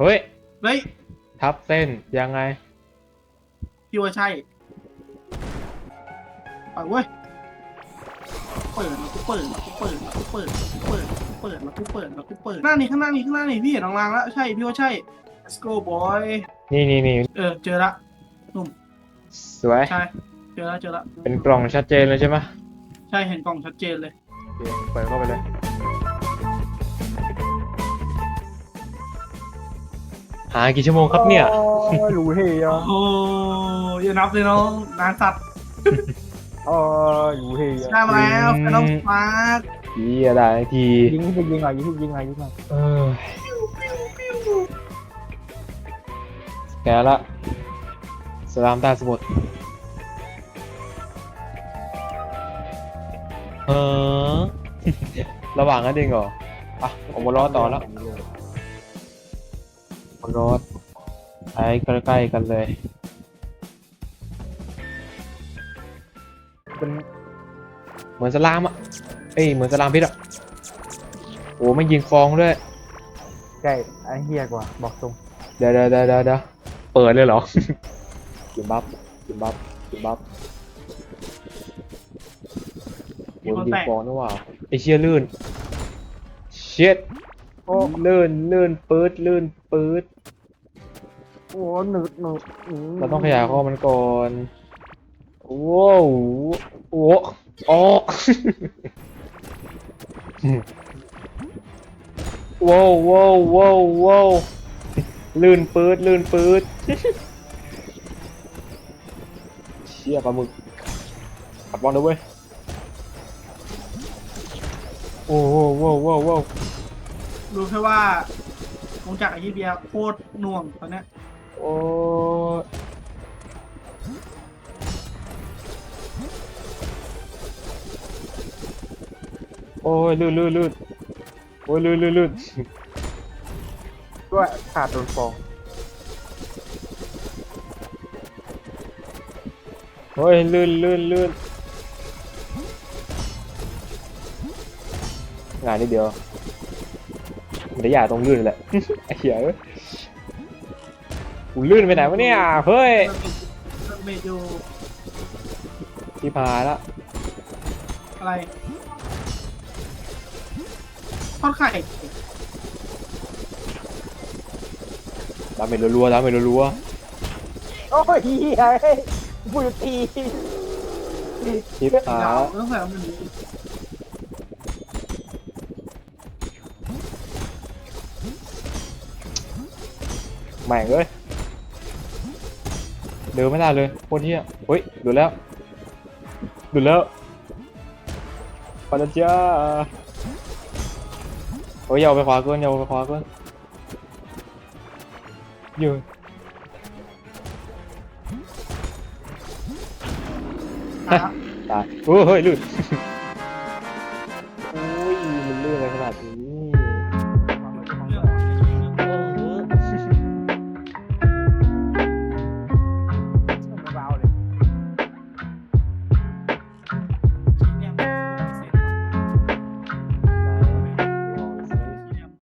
เฮ้ย เฮ้ยทับเส้นยังไง พี่ว่าใช่ไปเว้ยเปิดแล้วกูเปิดแล้วกูเปิดแล้วกูเปิดแล้วกูเปิดแล้วกูเปิดแล้วกูเปิดแล้วกูเปิดหน้านี้ข้างหน้านี้ข้างหน้านี้พี่เห็นลางๆแล้วใช่พี่ว่าใช่ let's go boy นี่นี่นี่เออเจอละสวย ใช่เจอละเจอละเป็นกล่องชัดเจนเลยใช่ไหมใช่เห็นกล่องชัดเจนเลยโอเคเปิดเข้าไปเลย หากี่ชั่วโมงครับเนี่ยโอ้ยรู้เฮียโอ้ยอย่านับเลยน้องนานสัตว์โอ้ยรู้เฮียได้มาแล้วไฟนอลมาร์คพี่อะไรทียิงไปยิงหน่อยยิงยิงหน่อยยิงหน่อยเออแกละสลามใต้สมุทรเออ ระหว่างนั้นเองเหรออะผมมารอต่อแล้วมา รอไปใกล้ๆกันเลยเป็นเหมือนสลามอะ เอ้ยเหมือนสลามพิษอะโอ้ไม่ยิงฟองด้วย ใกล้ไอ้เฮียกว่า บอกตรง เดี๋ยวเดี๋ยวเดี๋ยวเดี๋ยวเดี๋ยวเปิดเลยเหรอ กิมบับกิมบับกิมบับมีโดคนนยิงแตกฟองนี่หว่าไอเชี่ยลื่น เช็ด โอ้ลื่นลื่นปื๊ดลื่นปื๊ดโหหนืดหนืดมเราต้องขยายข้อมันก่อนว้าวโอ้โอ้ว้าวว้าวว้าวว้าวลื่นปื๊ดลื่นปื๊ดเชี่ยปลาหมึกขับบอลเลยเว้ยโอ้โหว้าวว้าวว้าว รู้แค่ว่าลงจากไอ้เหี้ยเบียร์โคตรหน่วงตอนเนี้ยโอ้ยโอ้ยลื่นลื่นลื่นโอ้ยลื่นลื่นลื่นด้วยขาดโดนฟองโอ้ยลื่นลื่นลื่นงานนิดเดียว เดี๋ยวอย่าตรงลื่นแหละไอ้เหี้ยเอ้ยกูลื่นไปไหนวะเนี่ยเฮ้ยเริ่มเมดอยู่ที่พายละอะไรทอดไข่ดาเมจรัวๆดาเมจรัวโอ้ยเฮียเฮ้ยพูดทีๆที่พาดาวต้องใส่มัน แม่งเลยเดินไม่ได้เลยโคตที่อะเฮ้ยดูแล้วดูแล้วปัญจาเฮ้ยยาไปขวาเกินยาไปขวาเกินยืนตายโอ้เฮ้ยลื่นโอ้ยมันเลื่อนขนาดนี้